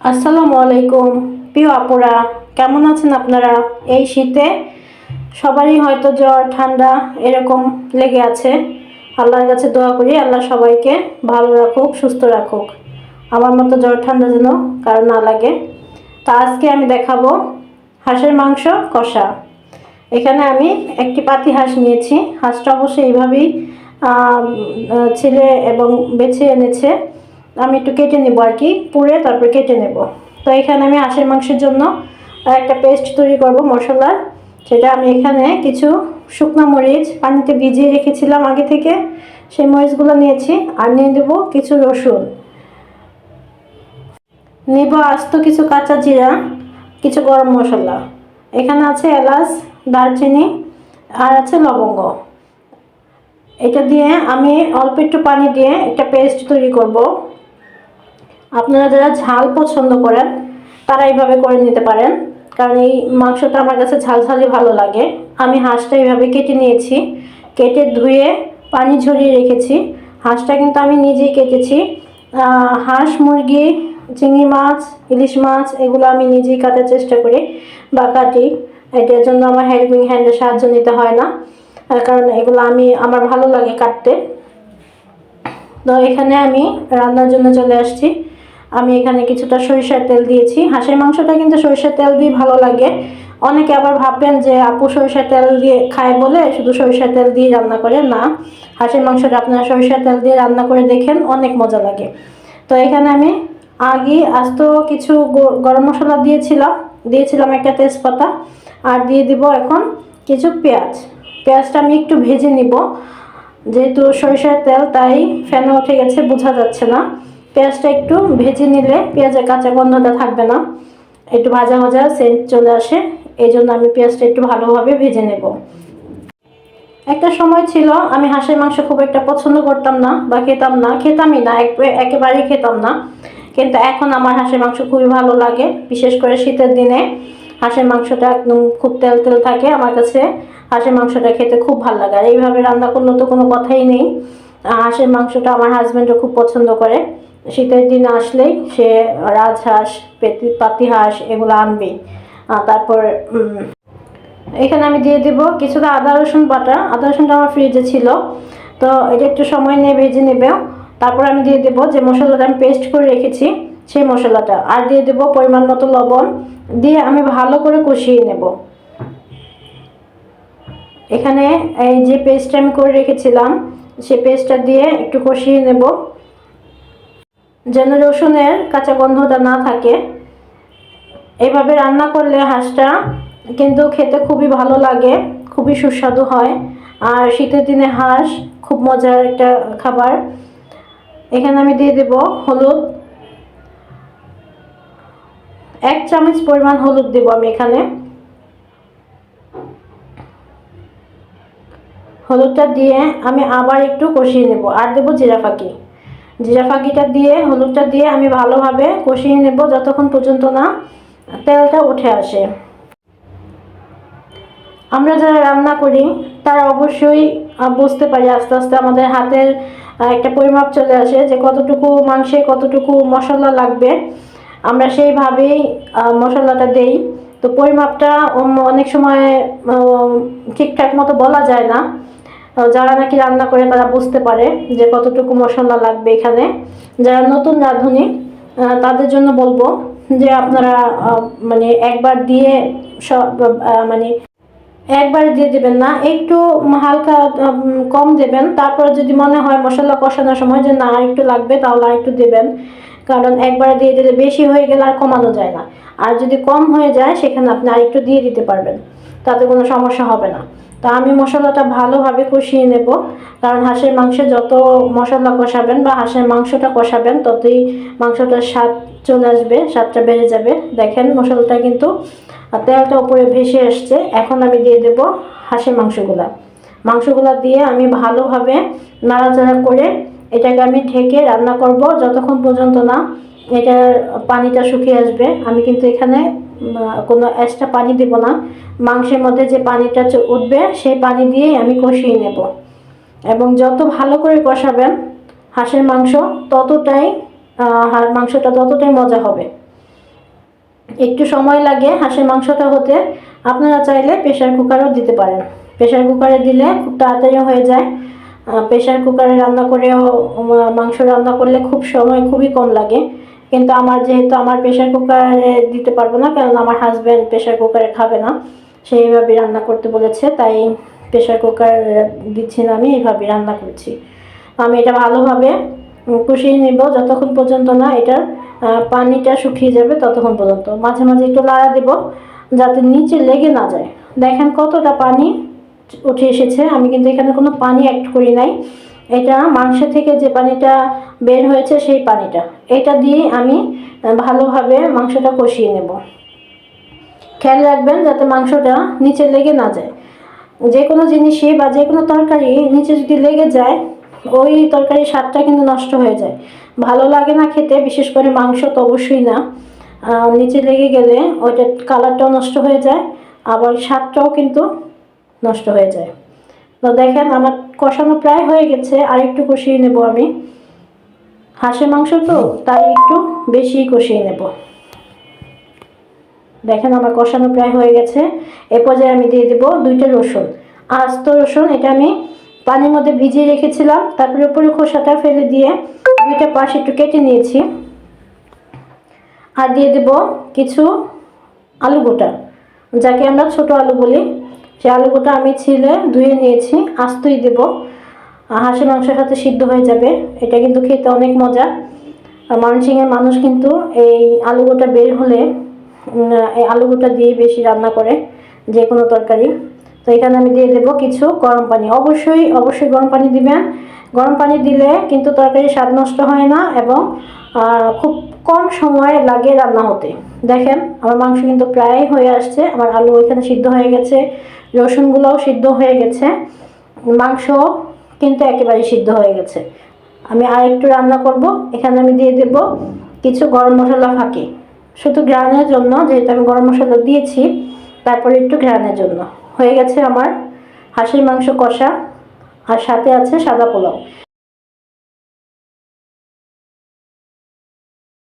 আসসালামু আলাইকুম। প্রিয় আপুরা, কেমন আছেন আপনারা? এই শীতে সবারই হয়তো জ্বর, ঠান্ডা এরকম লেগে আছে। আল্লাহর কাছে দোয়া করি, আল্লাহ সবাইকে ভালো রাখুক, সুস্থ রাখুক। আমার মতো জ্বর, ঠান্ডা যেন কারও না লাগে। তা আজকে আমি দেখাবো হাঁসের মাংস কষা। এখানে আমি একটি পাতি হাঁস নিয়েছি। হাঁসটা অবশ্যই এইভাবেই ছিলে এবং বেছে এনেছে। আমি একটু কেটে নেব আর কি, পুড়ে তারপর কেটে নেব। তো এখানে আমি হাঁসের মাংসের জন্য একটা পেস্ট তৈরি করব মশলার। সেটা আমি এখানে কিছু শুকনো মরিচ পানিতে ভিজিয়ে রেখেছিলাম আগে থেকে। সেই মরিচগুলো নিয়েছি আর নিয়ে দেবো কিছু রসুন। নেব আস্ত কিছু কাঁচা জিরা, কিছু গরম মশলা। এখানে আছে এলাচ, দারচিনি আর আছে লবঙ্গ। এটা দিয়ে আমি অল্প একটু পানি দিয়ে একটা পেস্ট তৈরি করব। আপনারা যারা ঝাল পছন্দ করেন, তারা এইভাবে করে নিতে পারেন। কারণ এই মাংসটা আমার কাছে ঝাল ঝালই ভালো লাগে। আমি হাঁসটা এইভাবে কেটে নিয়েছি। কেটে ধুয়ে পানি ঝরিয়ে রেখেছি। হাঁসটা কিন্তু আমি নিজেই কেটেছি। হাঁস, মুরগি, চিংড়ি মাছ, ইলিশ মাছ, এগুলো আমি নিজেই কাটার চেষ্টা করি বা কাটি। এটার জন্য আমার হেল্পিং হ্যান্ডের সাহায্য নিতে হয় না। কারণ এগুলো আমি, আমার ভালো লাগে কাটতে। তো এখানে আমি রান্নার জন্য চলে আসছি। আমি এখানে কিছুটা সরিষার তেল দিয়েছি। হাঁসের মাংসটা কিন্তু সরিষার তেল দিয়ে ভালো লাগে। অনেকে আবার ভাববেন যে, আপু সরিষার তেল দিয়ে খায় বলে, শুধু সরিষার তেল দিয়ে রান্না করে? না, হাঁসের মাংসটা আপনারা সরিষার তেল দিয়ে রান্না করে দেখেন, অনেক মজা লাগে। তো এখানে আমি আগে আস্ত কিছু গরম মশলা দিয়েছিলাম। দিয়েছিলাম একটা তেজপাতা। আর দিয়ে দিব এখন কিছু পেঁয়াজ। পেঁয়াজটা আমি একটু ভেজে নিব। যেহেতু সরিষার তেল, তাই ফ্যানে উঠে গেছে, বোঝা যাচ্ছে না। পেঁয়াজটা একটু ভেজে নিলে পেঁয়াজের কাঁচা গন্ধটা থাকবে না। একটু ভাজা ভাজা সেন্ট চলে আসে, এই জন্য আমি পেঁয়াজটা একটু ভালোভাবে ভেজে নেব। একটা সময় ছিল আমি হাঁসের মাংস খুব একটা পছন্দ করতাম না বা খেতাম না, খেতামই না একেবারেই খেতাম না। কিন্তু এখন আমার হাঁসের মাংস খুবই ভালো লাগে, বিশেষ করে শীতের দিনে হাঁসের মাংসটা একদম খুব তেল তেল থাকে আমার কাছে। হাঁসের মাংসটা খেতে খুব ভালো লাগে আর এইভাবে রান্না করলে তো কোনো কথাই নেই। হাঁসের মাংসটা আমার হাজব্যান্ডও খুব পছন্দ করে। শীতের দিন আসলেই সে রাজহাঁস, পেতি পাতি হাঁস এগুলো আনবে তারপর এখানে আমি দিয়ে দিব কিছুটা আদা, রসুন বাটা। আদা, রসুনটা আমার ফ্রিজে ছিল। তো এটা একটু সময় নিয়ে ভেজে নেবে তারপর আমি দিয়ে দেবো যে মশলাটা আমি পেস্ট করে রেখেছি, সেই মশলাটা। আর দিয়ে দেবো পরিমাণ মতো লবণ। দিয়ে আমি ভালো করে কষিয়ে নেব। এখানে এই যে পেস্টটা আমি করে রেখেছিলাম সেই পেস্টটা দিয়ে একটু কষিয়ে নেব। যেন রসুনের কাঁচা গন্ধটা না থাকে। এইভাবে রান্না করলে হাঁসটা কিন্তু খেতে খুবই ভালো লাগে, খুবই সুস্বাদু হয়। আর শীতের দিনে হাঁস খুব মজার একটা খাবার। এখানে আমি দিয়ে দেব হলুদ। এক চামচ পরিমাণ হলুদ দেব আমি এখানে। হলুদটা দিয়ে আমি আবার একটু কষিয়ে নেব। আর দেবো জিরা ফাঁকি জিরা ফাঁকিটা দিয়ে, হলুদটা দিয়ে আমি ভালোভাবে কষিয়ে নেব যতক্ষণ পর্যন্ত না তেলটা উঠে আসে। আমরা যারা রান্না করি, তারা অবশ্যই বুঝতে পারি আস্তে আস্তে আমাদের হাতের একটা পরিমাপ চলে আসে যে কতটুকু মাংসে কতটুকু মশলা লাগবে। আমরা সেইভাবেই মশলাটা দেই। তো পরিমাপটা অনেক সময় ঠিকঠাক মতো বলা যায় না। যারা নাকি রান্না করে তারা বুঝতে পারে যে কতটুকু মশলা লাগবে এখানে। যারা নতুন রাঁধুনি তাদের জন্য বলব যে আপনারা মানে একবার দিয়ে সব মানে একবার দিয়ে দেবেন না, একটু হালকা কম দেবেন। তারপরে যদি মনে হয় মশলা কষানোর সময় যে না একটু লাগবে, তাহলে একটু দেবেন। কারণ একবার দিয়ে দিলে বেশি হয়ে গেলে আর কমানো যায় না। আর যদি কম হয়ে যায়, সেখানে আপনি আর একটু দিয়ে দিতে পারবেন। তাতে কোনো সমস্যা হবে না। তা আমি মশলাটা ভালোভাবে কষিয়ে নেব। কারণ হাঁসের মাংসে যত মশলা কষাবেন বা হাঁসের মাংসটা কষাবেন, ততই মাংসটার স্বাদ চলে আসবে, স্বাদটা বেড়ে যাবে। দেখেন মশলাটা কিন্তু তেলটা উপরে ভেসে আসছে। এখন আমি দিয়ে দেব হাঁসের মাংসগুলা। মাংসগুলা দিয়ে আমি ভালোভাবে নাড়াচাড়া করে এটাকে আমি ঢেকে রান্না করব। যতক্ষণ পর্যন্ত না এটার পানিটা শুকিয়ে আসবে, আমি কিন্তু এখানে কোনো এক্সট্রা পানি দেব না। মাংসের মধ্যে যে পানিটা উঠবে, সেই পানি দিয়েই আমি কষিয়ে নেব। এবং যত ভালো করে কষাবেন হাঁসের মাংস, ততটাই মাংসটা ততটাই মজা হবে। একটু সময় লাগে হাঁসের মাংসটা হতে। আপনারা চাইলে প্রেশার কুকারও দিতে পারেন। প্রেশার কুকারে দিলে খুব তাড়াতাড়ি হয়ে যায়। প্রেশার কুকারে রান্না করেও মাংস রান্না করলে খুব সময় খুবই কম লাগে। কিন্তু আমার যেহেতু আমার প্রেশার কুকারে দিতে পারব না কারণ আমার হাজব্যান্ড প্রেশার কুকারে খাবে না সেইভাবে রান্না করতে বলেছে, তাই প্রেশার কুকার দিচ্ছি না আমি এইভাবে রান্না করছি। আমি এটা ভালোভাবে কষিয়ে নেব, যতক্ষণ পর্যন্ত না এটার পানিটা শুকিয়ে যাবে ততক্ষণ পর্যন্ত। মাঝে মাঝে একটু লাড়া দেব, যাতে নিচে লেগে না যায়। দেখেন কতটা পানি উঠে এসেছে, আমি কিন্তু এখানে কোনো পানি অ্যাড করি নাই। এটা মাংস থেকে যে পানিটা বের হয়েছে সেই পানিটা। এটা দিয়ে আমি ভালোভাবে মাংসটা কষিয়ে নেব। খেয়াল রাখবেন যাতে মাংসটা নিচে লেগে না যায়। যে কোনো জিনিসই বা যে কোনো তরকারি নিচে যদি লেগে যায়, ওই তরকারির স্বাদটা কিন্তু নষ্ট হয়ে যায়। ভালো লাগে না খেতে, বিশেষ করে মাংস তো অবশ্যই না। নিচে লেগে গেলে ওইটার কালারটাও নষ্ট হয়ে যায়, আবার স্বাদটাও কিন্তু নষ্ট হয়ে যায়। তো দেখেন আমার কষানো প্রায় হয়ে গেছে, আর একটু কষিয়ে নেব আমি। হাঁসের মাংস তো, তাই একটু বেশি কষিয়ে নেব। দেখেন আমার কষানো প্রায় হয়ে গেছে। এ পর্যায়ে আমি দিয়ে দেবো দুইটা রসুন। আস্ত রসুন, এটা আমি পানির মধ্যে ভিজিয়ে রেখেছিলাম, তারপরে উপরে খোসাটা ফেলে দিয়ে দুইটা পাশ একটু কেটে নিয়েছি। আর দিয়ে দেব কিছু আলু গোটা, যাকে আমরা ছোট আলু বলি। সেই আলু গোটা আমি ছিলে ধুয়ে নিয়েছি, আস্তই দেব। হাঁসের মাংসের সাথে সিদ্ধ হয়ে যাবে। এটা কিন্তু খেতে অনেক মজা। ময়মনসিংহের মানুষ কিন্তু এই আলু গোটা বের হলে এই আলু গোটা দিয়ে বেশি রান্না করে, যে কোনো তরকারি। তো এখানে আমি দিয়ে দেবো কিছু গরম পানি। অবশ্যই অবশ্যই গরম পানি দিবেন। গরম পানি দিলে কিন্তু তরকারির স্বাদ নষ্ট হয় না এবং খুব কম সময় লাগে রান্না হতে। দেখেন, আমার মাংস কিন্তু প্রায় হয়ে আসছে। আমার আলু ওইখানে সিদ্ধ হয়ে গেছে, রসুনগুলোও সিদ্ধ হয়ে গেছে। মাংস কিন্তু একেবারে সিদ্ধ হয়ে গেছে। আমি আর একটু রান্না করব। এখানে আমি দিয়ে দেব কিছু গরম মশলা ফাঁকি। শুধু ঘ্রাণের জন্য, যেহেতু আমি গরম মশলা দিয়েছি, তারপরে একটু ঘ্রাণের জন্য। হয়ে গেছে আমার হাঁসের মাংস কষা, আর সাথে আছে সাদা পোলাও।